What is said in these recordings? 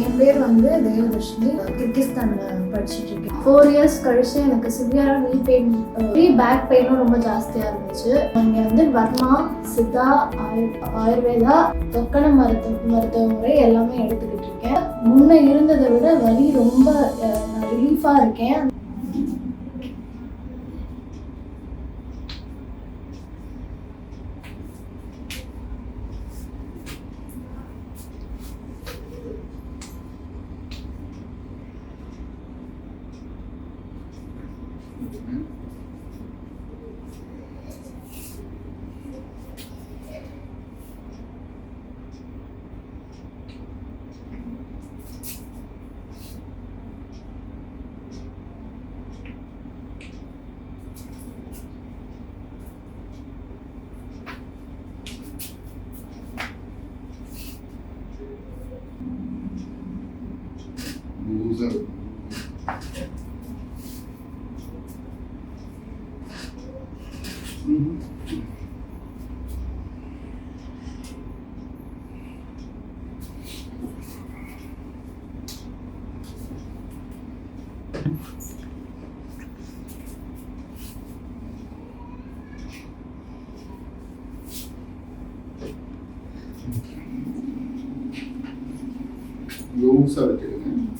என் பேர் வந்து தேவதர்ஷினி கிர்கிஸ்தான்ல படிச்சுட்டு இருக்கேன் ஃபோர் இயர்ஸ் கழிச்சு எனக்கு சிவியரா நீ பெயின் நீ பேக் பெயினும் ரொம்ப ஜாஸ்தியாக இருந்துச்சு. இங்கே வந்து வர்மா சித்தா ஆயுர்வேதா தொக்கன மருத்துவ மருத்துவ முறை எல்லாமே எடுத்துக்கிட்டு இருக்கேன் முன்ன இருந்ததை விட வலி ரொம்ப நான் ரிலீஃபாக இருக்கேன். 嗯。されてるね。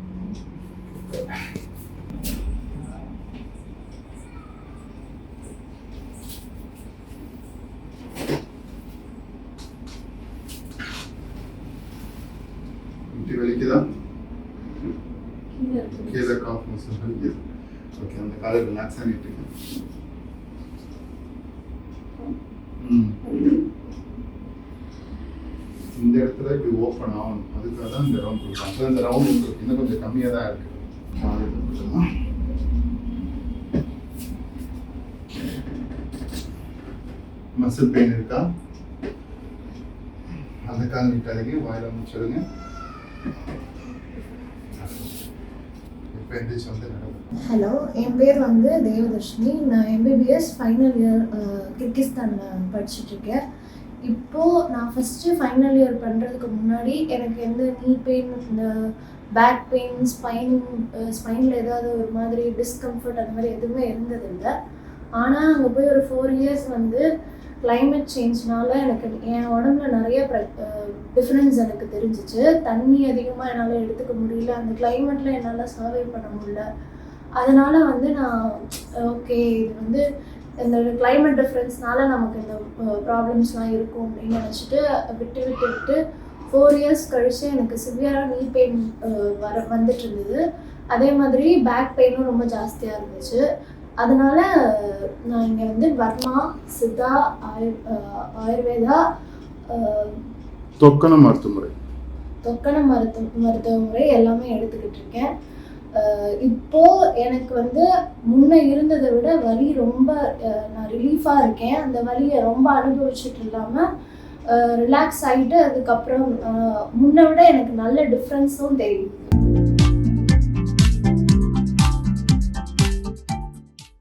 வலிக்குதா கீழே இருக்கு. கீழே காஃப் மசில் வலிக்குது ஓகே அந்த காலை ரிலாக்ஸ் ஆகிட்டு இந்த இடத்துல இப்படி ஓப்பன் ஆகணும் அதுக்காக தான் இந்த ரவுண்ட் கொடுக்கும் அப்போ இந்த ரவுண்ட் உங்களுக்கு இன்னும் கொஞ்சம் கம்மியாக தான் இருக்கு மசில் பெயின் இருக்கா? அந்த கால் விட்டாதீங்க வாயில் வந்து ஹலோ என் பேர் வந்து தேவதர்ஷினி. நான் எம்பிபிஎஸ் ஃபைனல் இயர் கிர்கிஸ்தானில் படிச்சுட்டு இருக்கேன் இப்போது நான் ஃபஸ்ட்டு ஃபைனல் இயர் பண்ணுறதுக்கு முன்னாடி எனக்கு எந்த நீ பெயின் இந்த பேக் பெயின் ஸ்பைன் ஸ்பைனில் ஏதாவது ஒரு மாதிரி டிஸ்கம்ஃபர்ட் அந்த மாதிரி எதுவுமே இருந்ததில்லை. ஆனால் அங்கே போய் ஒரு ஃபோர் இயர்ஸ் வந்து கிளைமேட் சேஞ்ச்னால எனக்கு என் உடம்புல நிறைய டிஃப்ரென்ஸ் uh, எனக்கு தெரிஞ்சிச்சு. தண்ணி அதிகமாக என்னால் எடுத்துக்க முடியல. அந்த கிளைமேட்டில் என்னால் சர்வை பண்ண முடியல. அதனால் வந்து நான் ஓகே இது வந்து இந்த கிளைமேட் டிஃப்ரென்ஸ்னால நமக்கு இந்த uh, ப்ராப்ளம்ஸ்லாம் இருக்கும் அப்படின்னு நினச்சிட்டு விட்டு விட்டு விட்டு ஃபோர் இயர்ஸ் கழிச்சு எனக்கு சிவியராக நீ பெயின் வர வந்துட்டு இருந்தது. அதே மாதிரி பேக் பெயினும் ரொம்ப ஜாஸ்தியாக இருந்துச்சு. அதனால நான் இங்கே வந்து வர்மா சித்தா ஆயுர் ஆயுர்வேதா அஹ், தொக்கன மருத்துவ முறை தொக்கண மருத்துவ மருத்துவ முறை எல்லாமே எடுத்துக்கிட்டு இருக்கேன். இப்போ எனக்கு வந்து முன்ன இருந்ததை விட வலி ரொம்ப நான் ரிலீஃபாக இருக்கேன். அந்த வலியை ரொம்ப அனுபவிச்சுட்டு இல்லாமல் ரிலாக்ஸ் ஆகிட்டு அதுக்கப்புறம் முன்னை விட எனக்கு நல்ல டிஃப்ரென்ஸும் தெரியும்.